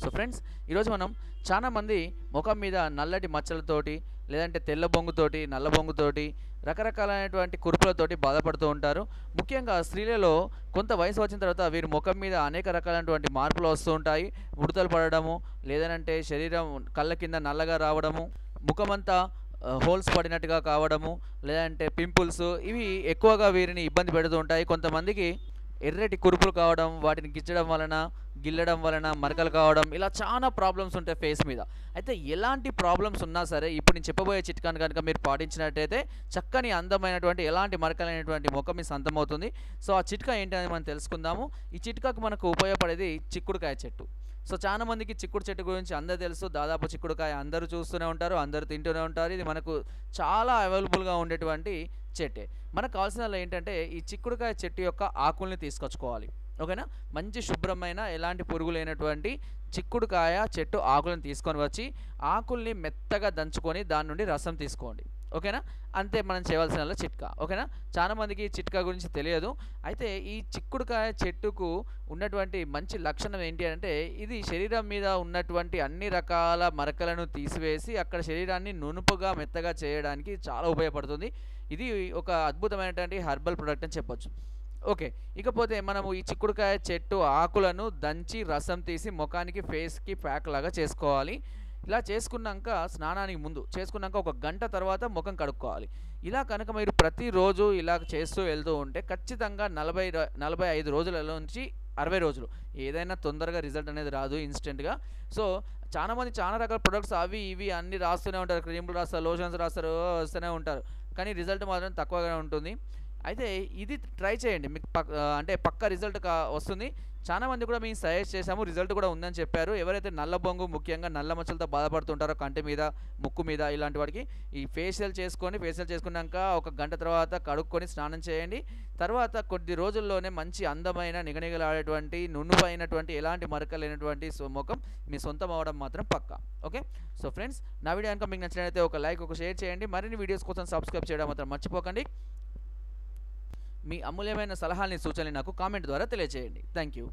So friends ఈరోజు మనం చాలామంది ముఖం మీద నల్లటి మచ్చలతోటి లేదంటే తెల్ల బొంగుతోటి నల్ల బొంగుతోటి రకరకాలైనటువంటి కురుపులతోటి బాధపడుతూ ఉంటారు. ముఖ్యంగా స్త్రీలలో కొంత వయసు వచ్చిన తర్వాత వీరి ముఖం మీద అనేక రకాలైనటువంటి మార్పులు వస్తూ ఉంటాయి. ముడతలు పడడము లేదనంటే శరీరం కళ్ళ కింద నల్లగా రావడము ముఖమంతా హోల్స్ పడినట్టుగా కావడము లేదంటే పింపుల్స్ ఇవి ఎక్కువగా వీరిని ఇబ్బంది పెడుతూ ఉంటాయి. కొంతమందికి ఎర్రటి కురుపులు కావడం వాటిని గిచ్చడం వలన గిల్లడం వలన మరకలు కావడం ఇలా చాలా ప్రాబ్లమ్స్ ఉంటాయి ఫేస్ మీద. అయితే ఎలాంటి ప్రాబ్లమ్స్ ఉన్నా సరే ఇప్పుడు నేను చెప్పబోయే చిట్కాను కనుక మీరు పాటించినట్టయితే చక్కని అందమైనటువంటి ఎలాంటి మరకలైనటువంటి ముఖం మీ సొంతమవుతుంది సో ఆ చిట్కా ఏంటి అనేది మనం తెలుసుకుందాము. ఈ చిట్కాకు మనకు ఉపయోగపడేది చిక్కుడుకాయ చెట్టు. సో చాలా మందికి చిక్కుడు చెట్టు గురించి అందరూ తెలుసు. దాదాపు చిక్కుడుకాయ అందరూ చూస్తూనే ఉంటారు అందరూ తింటూనే ఉంటారు. ఇది మనకు చాలా అవైలబుల్గా ఉండేటువంటి చెట్టే. మనకు కావాల్సిన ఏంటంటే ఈ చిక్కుడుకాయ చెట్టు యొక్క ఆకుల్ని తీసుకొచ్చుకోవాలి. ఓకేనా? మంచి శుభ్రమైన ఎలాంటి పురుగు లేనటువంటి చిక్కుడుకాయ చెట్టు ఆకులను తీసుకొని వచ్చి ఆకుల్ని మెత్తగా దంచుకొని దాని నుండి రసం తీసుకోండి. ఓకేనా? అంతే మనం చేయవలసిన చిట్కా. ఓకేనా? చాలామందికి చిట్కా గురించి తెలియదు. అయితే ఈ చిక్కుడుకాయ చెట్టుకు ఉన్నటువంటి మంచి లక్షణం ఏంటి అంటే ఇది శరీరం మీద ఉన్నటువంటి అన్ని రకాల మరకలను తీసివేసి అక్కడ శరీరాన్ని నునుపుగా మెత్తగా చేయడానికి చాలా ఉపయోగపడుతుంది. ఇది ఒక అద్భుతమైనటువంటి హర్బల్ ప్రొడక్ట్ అని చెప్పొచ్చు. ఓకే. ఇకపోతే మనము ఈ చిక్కుడుకాయ చెట్టు ఆకులను దంచి రసం తీసి ముఖానికి ఫేస్కి ప్యాక్ లాగా చేసుకోవాలి. ఇలా చేసుకున్నాక స్నానానికి ముందు చేసుకున్నాక ఒక గంట తర్వాత ముఖం కడుక్కోవాలి. ఇలా కనుక మీరు ప్రతిరోజు ఇలా చేస్తూ వెళ్తూ ఉంటే ఖచ్చితంగా నలభై నలభై ఐదు రోజులలో నుంచి అరవై రోజులు. ఏదైనా తొందరగా రిజల్ట్ అనేది రాదు ఇన్స్టెంట్గా. సో చాలామంది చాలా రకాల ప్రొడక్ట్స్ అవి ఇవి అన్ని రాస్తూనే ఉంటారు. క్రీములు రాస్తారు లోషన్స్ రాస్తారు వస్తూనే ఉంటారు. కానీ రిజల్ట్ మాత్రం తక్కువగా ఉంటుంది. అయితే ఇది ట్రై చేయండి. మీకు పక్ అంటే పక్క రిజల్ట్ కా వస్తుంది. చాలా మంది కూడా మేము సజెస్ట్ చేశాము రిజల్ట్ కూడా ఉందని చెప్పారు. ఎవరైతే నల్ల బొంగు ముఖ్యంగా నల్ల మచ్చలతో బాధపడుతుంటారో కంటి మీద ముక్కు మీద ఇలాంటి వాటికి ఈ ఫేషియల్ చేసుకొని ఫేషియల్ చేసుకున్నాక ఒక గంట తర్వాత కడుక్కొని స్నానం చేయండి. తర్వాత కొద్ది రోజుల్లోనే మంచి అందమైన నిగనిగలాడేటువంటి నునుపైనటువంటి ఎలాంటి మరక లేనటువంటి సో ముఖం మీ సొంతం అవడం మాత్రం పక్కా. ఓకే? సో ఫ్రెండ్స్ నా వీడియో కనుక మీకు నచ్చినట్లయితే ఒక లైక్ ఒక షేర్ చేయండి. మరిన్ని వీడియోస్ కోసం సబ్స్క్రైబ్ చేయడం మాత్రం మర్చిపోకండి. మీ అమూల్యమైన సలహాలని సూచనలు నాకు కామెంట్ ద్వారా తెలియజేయండి. Thank you